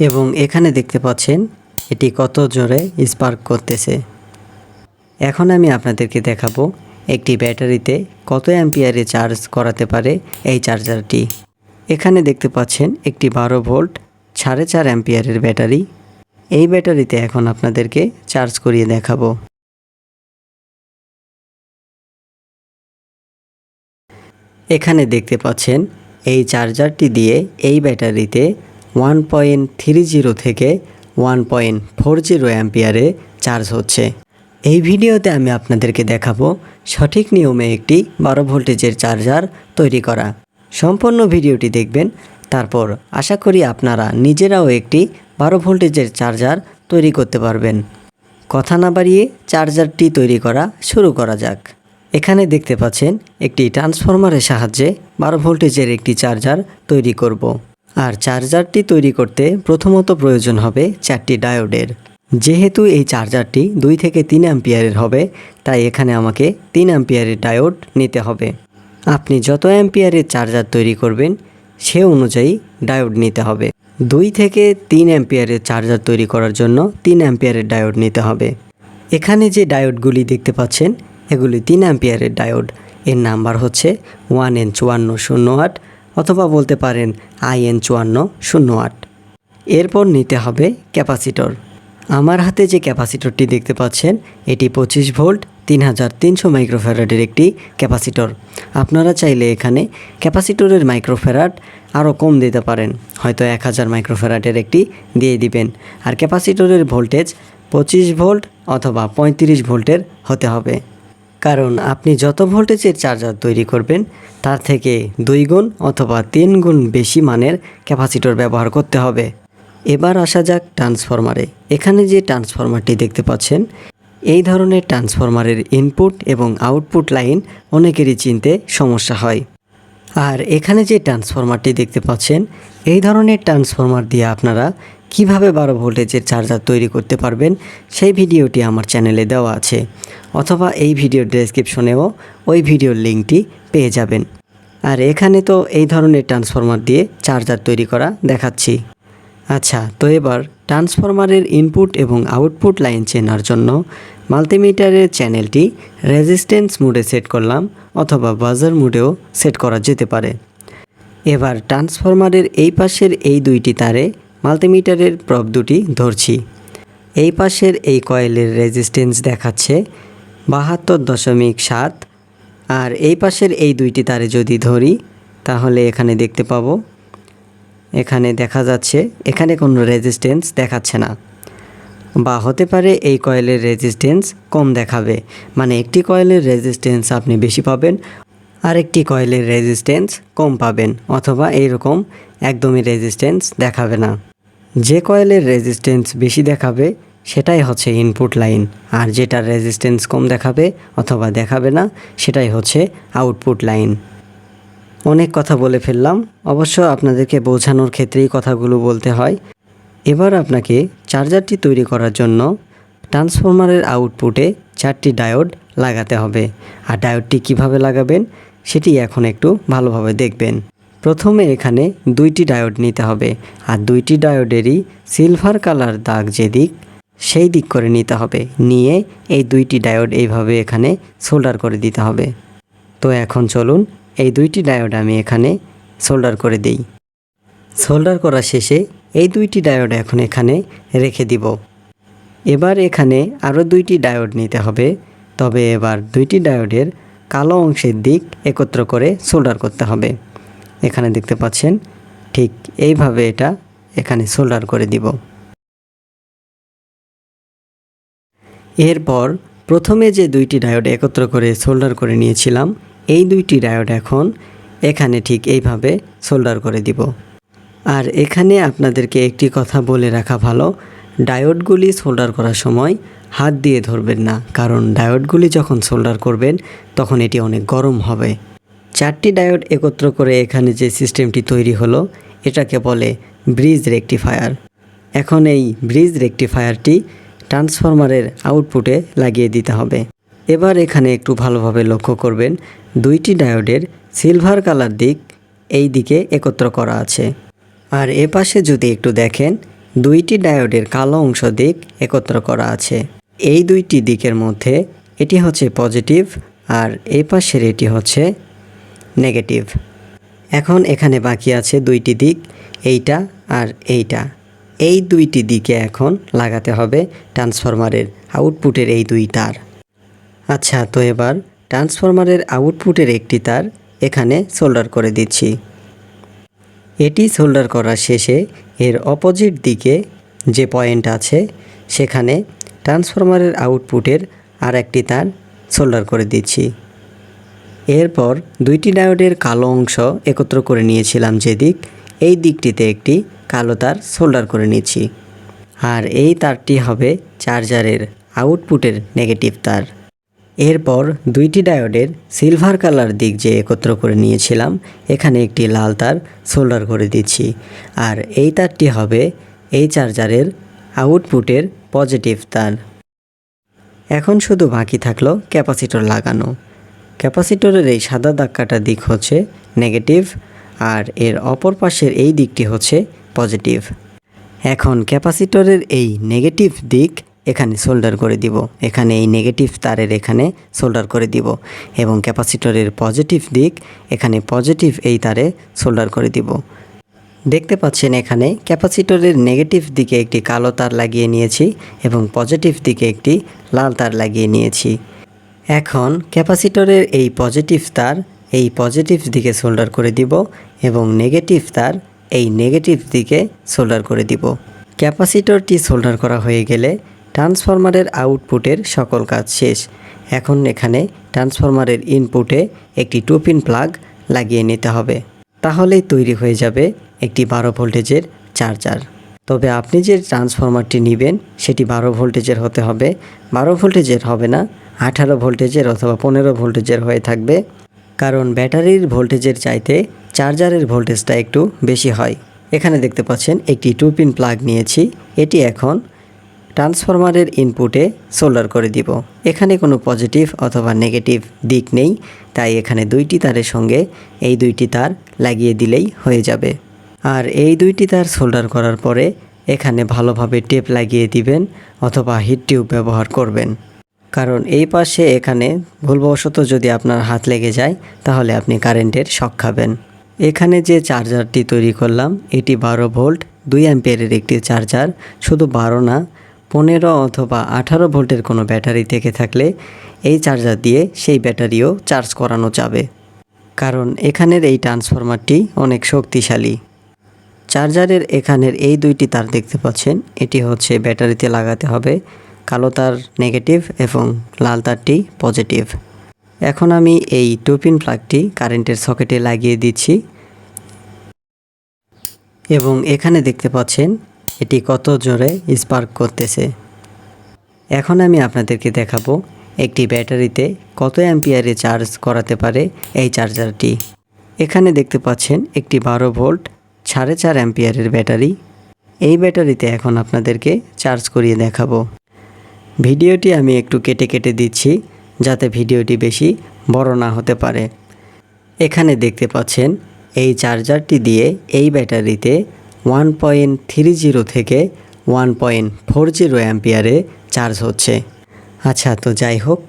এবং এখানে দেখতে পাচ্ছেন এটি কত জোরে স্পার্ক করতেছে। এখন আমি আপনাদেরকে দেখাবো একটি ব্যাটারিতে কত অ্যাম্পিয়ারে চার্জ করাতে পারে এই চার্জারটি। এখানে দেখতে পাচ্ছেন একটি বারো ভোল্ট সাড়ে চার অ্যাম্পিয়ারের ব্যাটারি। এই ব্যাটারিতে এখন আপনাদেরকে চার্জ করিয়ে দেখাবো। এখানে দেখতে পাচ্ছেন এই চার্জারটি দিয়ে এই ব্যাটারিতে ওয়ান পয়েন্ট থ্রি জিরো থেকে ওয়ান পয়েন্ট ফোর জিরো অ্যাম্পিয়ারে চার্জ হচ্ছে। এই ভিডিওতে আমি আপনাদেরকে দেখাবো সঠিক নিয়মে একটি বারো ভোল্টেজের চার্জার তৈরি করা। সম্পূর্ণ ভিডিওটি দেখবেন, তারপর আশা করি আপনারা নিজেরাও একটি বারো ভোল্টেজের চার্জার তৈরি করতে পারবেন। কথা না বাড়িয়ে চার্জারটি তৈরি করা শুরু করা যাক। এখানে দেখতে পাচ্ছেন, একটি ট্রান্সফরমারের সাহায্যে বারো ভোল্টেজের একটি চার্জার তৈরি করব। আর চার্জারটি তৈরি করতে প্রথমত প্রয়োজন হবে চারটি ডায়োডের। যেহেতু এই চার্জারটি দুই থেকে তিন অ্যাম্পিয়ারের হবে, তাই এখানে আমাকে তিন অ্যাম্পিয়ারের ডায়োড নিতে হবে। আপনি যত অ্যাম্পিয়ারের চার্জার তৈরি করবেন, সে অনুযায়ী ডায়োড নিতে হবে। দুই থেকে তিন অ্যাম্পিয়ারের চার্জার তৈরি করার জন্য তিন অ্যাম্পিয়ারের ডায়োড নিতে হবে। এখানে যে ডায়োডগুলি দেখতে পাচ্ছেন, এগুলি তিন অ্যাম্পিয়ারের ডায়োড। এর নাম্বার হচ্ছে ওয়ান এন চুয়ান্ন শূন্য আট অথবা বলতে পারেন আই এন চুয়ান্ন, শূন্য আট। এরপর নিতে হবে ক্যাপাসিটর। আমার হাতে যে ক্যাপাসিটরটি দেখতে পাচ্ছেন, এটি পঁচিশ ভোল্ট, তিন হাজার তিনশো মাইক্রোফ্যারাডের একটি ক্যাপাসিটর। আপনারা চাইলে এখানে ক্যাপাসিটরের মাইক্রোফ্যারাড আরও কম দিতে পারেন, হয়তো এক হাজার মাইক্রোফ্যারাডের একটি দিয়ে দিবেন। আর ক্যাপাসিটরের ভোল্টেজ পঁচিশ ভোল্ট অথবা পঁয়ত্রিশ ভোল্টের হতে হবে। কারণ আপনি যত ভোল্টেজের চার্জার তৈরি করবেন, তার থেকে দুই গুণ অথবা তিন গুণ বেশি মানের ক্যাপাসিটর ব্যবহার করতে হবে। এবার আসা যাক ট্রান্সফরমারে। এখানে যে ট্রান্সফরমারটি দেখতে পাচ্ছেন, এই ধরনের ট্রান্সফরমারের ইনপুট এবং আউটপুট লাইন অনেকেরই চিনতে সমস্যা হয়। আর এখানে যে ট্রান্সফরমারটি দেখতে পাচ্ছেন, এই ধরনের ট্রান্সফরমার দিয়ে আপনারা কীভাবে বারো ভোল্টেজের চার্জার তৈরি করতে পারবেন, সেই ভিডিওটি আমার চ্যানেলে দেওয়া আছে। অথবা এই ভিডিওর ডেসক্রিপশনেও ওই ভিডিওর লিঙ্কটি পেয়ে যাবেন। আর এখানে তো এই ধরনের ট্রান্সফরমার দিয়ে চার্জার তৈরি করা দেখাচ্ছি। আচ্ছা তো এবার ট্রান্সফরমারের ইনপুট এবং আউটপুট লাইন চেনার জন্য মাল্টিমিটারের চ্যানেলটি রেজিস্ট্যান্স মোডে সেট করলাম, অথবা বাজার মোডেও সেট করা যেতে পারে। এবার ট্রান্সফরমারের এই পাশের এই দুইটি তারে মাল্টিমিটারের প্রব দুটি ধরছি। এই পাশের এই কয়েলের রেজিস্ট্যান্স দেখাচ্ছে বাহাত্তর দশমিক সাত আর এই পাশের এই দুইটি তারে যদি ধরি, তাহলে এখানে দেখতে পাবো, এখানে দেখা যাচ্ছে এখানে কোনো রেজিস্ট্যান্স দেখাচ্ছে না। বা হতে পারে এই কয়েলের রেজিস্ট্যান্স কম দেখাবে মানে একটি কয়েলের রেজিস্ট্যান্স আপনি বেশি পাবেন আর একটি কয়েলের রেজিস্ট্যান্স কম পাবেন, অথবা এইরকম একদমই রেজিস্ট্যান্স দেখাবে না। যে কয়েলের রেজিস্ট্যান্স বেশি দেখাবে, সেটাই হচ্ছে ইনপুট লাইন আর যেটার রেজিস্ট্যান্স কম দেখাবে অথবা দেখাবে না, সেটাই হচ্ছে আউটপুট লাইন অনেক কথা বলে ফেললাম, অবশ্য আপনাদেরকে বোঝানোর ক্ষেত্রেই কথাগুলো বলতে হয়। এবার আপনাকে চার্জারটি তৈরি করার জন্য ট্রান্সফরমারের আউটপুটে চারটি ডায়োড লাগাতে হবে। আর ডায়োডটি কীভাবে লাগাবেন, সেটি এখন একটু ভালোভাবে দেখবেন। প্রথমে এখানে দুইটি ডায়োড নিতে হবে, আর দুইটি ডায়োডেরই সিলভার কালার দাগ যে দিক সেই দিক করে নিতে হবে। নিয়ে এই দুইটি ডায়োড এইভাবে এখানে সোল্ডার করে দিতে হবে। তো এখন চলুন এই দুইটি ডায়োড আমি এখানে সোল্ডার করে দিই। সোল্ডার করা শেষে এই দুইটি ডায়োড এখন এখানে রেখে দিব। এবার এখানে আরও দুইটি ডায়োড নিতে হবে, তবে এবার দুইটি ডায়োডের কালো অংশের দিক একত্র করে সোল্ডার করতে হবে। এখানে দেখতে পাচ্ছেন, ঠিক এইভাবে এটা এখানে সোল্ডার করে দিব। এরপর প্রথমে যে দুইটি ডায়োড একত্র করে সোল্ডার করে নিয়েছিলাম, এই দুইটি ডায়োড এখন এখানে ঠিক এইভাবে সোল্ডার করে দিব। আর এখানে আপনাদেরকে একটি কথা বলে রাখা ভালো ডায়োডগুলি সোল্ডার করার সময় হাত দিয়ে ধরবেন না, কারণ ডায়োডগুলি যখন সোল্ডার করবেন, তখন এটি অনেক গরম হবে। চারটি ডায়োড একত্র করে এখানে যে সিস্টেমটি তৈরি হলো, এটাকে বলে ব্রিজ রেকটিফায়ার। এখন এই ব্রিজ রেকটিফায়ারটি ট্রান্সফরমারের আউটপুটে লাগিয়ে দিতে হবে। এবার এখানে একটু ভালোভাবে লক্ষ্য করবেন, দুইটি ডায়োডের সিলভার কালার দিক এই দিকে একত্র করা আছে। আর এ পাশে যদি একটু দেখেন, দুইটি ডায়োডের কালো অংশ দিক একত্র করা আছে। এই দুইটি দিকের মধ্যে এটি হচ্ছে পজিটিভ আর এই পাশের এটি হচ্ছে নেগেটিভ। এখন এখানে বাকি আছে দুইটি দিক, এইটা আর এইটা। এই দুইটি দিকে এখন লাগাতে হবে ট্রান্সফরমারের আউটপুটের এই দুই তার। আচ্ছা তো এবার ট্রান্সফরমারের আউটপুটের একটি তার এখানে সোল্ডার করে দিচ্ছি। এটি সোল্ডার করা শেষে এর অপোজিট দিকে যে পয়েন্ট আছে, সেখানে ট্রান্সফরমারের আউটপুটের আর একটি তার সোল্ডার করে দিচ্ছি। এরপর দুইটি ডায়োডের কালো অংশ একত্র করে নিয়েছিলাম যে দিক এই দিকটিতে একটি কালো তার সোল্ডার করে নিচ্ছি আর এই তারটি হবে চার্জারের আউটপুটের নেগেটিভ তার। এরপর দুইটি ডায়োডের সিলভার কালার দিক যে একত্র করে নিয়েছিলাম, এখানে একটি লাল তার সোল্ডার করে দিচ্ছি আর এই তারটি হবে এই চার্জারের আউটপুটের পজিটিভ তার। এখন শুধু বাকি থাকল ক্যাপাসিটর লাগানো। ক্যাপাসিটরের এই সাদা দাগ দিক হচ্ছে নেগেটিভ আর এর অপর পাশের এই দিকটি হচ্ছে পজিটিভ। এখন ক্যাপাসিটরের এই নেগেটিভ দিক এখানে সোল্ডার করে দিব। এখানে এই নেগেটিভ তারের এখানে সোল্ডার করে দিব এবং ক্যাপাসিটরের পজিটিভ দিক এখানে পজিটিভ এই তারে সোল্ডার করে দিব। দেখতে পাচ্ছেন এখানে ক্যাপাসিটরের নেগেটিভ দিকে একটি কালো তার লাগিয়ে নিয়েছি এবং পজিটিভ দিকে একটি লাল তার লাগিয়ে নিয়েছি। এখন ক্যাপাসিটরের এই পজিটিভ তার এই পজিটিভ দিকে সোল্ডার করে দিব এবং নেগেটিভ তার এই নেগেটিভ দিকে সোল্ডার করে দিব। ক্যাপাসিটরটি সোল্ডার করা হয়ে গেলে ট্রান্সফরমারের আউটপুটের সকল কাজ শেষ। এখন এখানে ট্রান্সফরমারের ইনপুটে একটি টু পিন প্লাগ লাগিয়ে নিতে হবে। তাহলেই তৈরি হয়ে যাবে একটি বারো ভোল্টেজের চার্জার। তবে আপনি যে ট্রান্সফরমারটি নেবেন, সেটি বারো ভোল্টেজের হতে হবে। বারো ভোল্টেজের হবে না আঠারো ভোল্টেজের অথবা পনেরো ভোল্টেজের হয়ে থাকবে। কারণ ব্যাটারির ভোল্টেজের চাইতে চার্জারের ভোল্টেজটা একটু বেশি হয়। এখানে দেখতে পাচ্ছেন, একটি টু পিন প্লাগ নিয়েছি। এটি এখন ট্রান্সফরমারের ইনপুটে সোল্ডার করে দিব। এখানে কোনো পজিটিভ অথবা নেগেটিভ দিক নেই, তাই এখানে দুইটি তারের সঙ্গে এই দুইটি তার লাগিয়ে দিলেই হয়ে যাবে। আর এই দুইটি তার সোল্ডার করার পরে এখানে ভালোভাবে টেপ লাগিয়ে দিবেন অথবা হিট টিউব ব্যবহার করবেন। কারণ এই পাশে এখানে ভুলবশত যদি আপনার হাত লেগে যায়, তাহলে আপনি কারেন্টের শক খাবেন। এখানে যে চার্জারটি তৈরি করলাম, এটি বারো ভোল্ট, দুই অ্যাম্পিয়ারের একটি চার্জার, শুধু বারো না, পনেরো অথবা আঠারো ভোল্টের কোনো ব্যাটারি থেকে থাকলে এই চার্জার দিয়ে সেই ব্যাটারিও চার্জ করানো যাবে। কারণ এখানের এই ট্রান্সফরমারটি অনেক শক্তিশালী। চার্জারের এখানের এই দুইটি তার দেখতে পাচ্ছেন, এটি হচ্ছে ব্যাটারিতে লাগাতে হবে। কালো তার নেগেটিভ এবং লাল তারটি পজিটিভ এখন আমি এই টুপিন প্লাগটি কারেন্টের সকেটে লাগিয়ে দিচ্ছি। এবং এখানে দেখতে পাচ্ছেন, এটি কত জোরে স্পার্ক করতেছে। এখন আমি আপনাদেরকে দেখাবো, একটি ব্যাটারিতে কত অ্যাম্পিয়ারে চার্জ করাতে পারে এই চার্জারটি এখানে দেখতে পাচ্ছেন, একটি বারো ভোল্ট, সাড়ে চার অ্যাম্পিয়ারের ব্যাটারি। এই ব্যাটারিতে এখন আপনাদেরকে চার্জ করিয়ে দেখাবো। ভিডিওটি আমি একটু কেটে কেটে দিচ্ছি যাতে ভিডিওটি বেশি বড় না হতে পারে। এখানে দেখতে পাচ্ছেন, এই চার্জারটি দিয়ে এই ব্যাটারিতে ওয়ান পয়েন্ট থ্রি জিরো থেকে ওয়ান পয়েন্ট ফোর জিরো অ্যাম্পিয়ারে চার্জ হচ্ছে। আচ্ছা তো যাই হোক,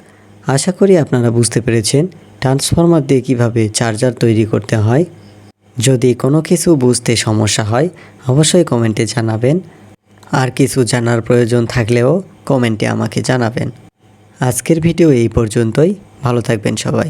আশা করি আপনারা বুঝতে পেরেছেন ট্রান্সফরমার দিয়ে কীভাবে চার্জার তৈরি করতে হয়। যদি কোনো কিছু বুঝতে সমস্যা হয়, অবশ্যই কমেন্টে জানাবেন। আর কিছু জানার প্রয়োজন থাকলেও কমেন্টে আমাকে জানাবেন। আজকের ভিডিও এই পর্যন্তই। ভালো থাকবেন সবাই।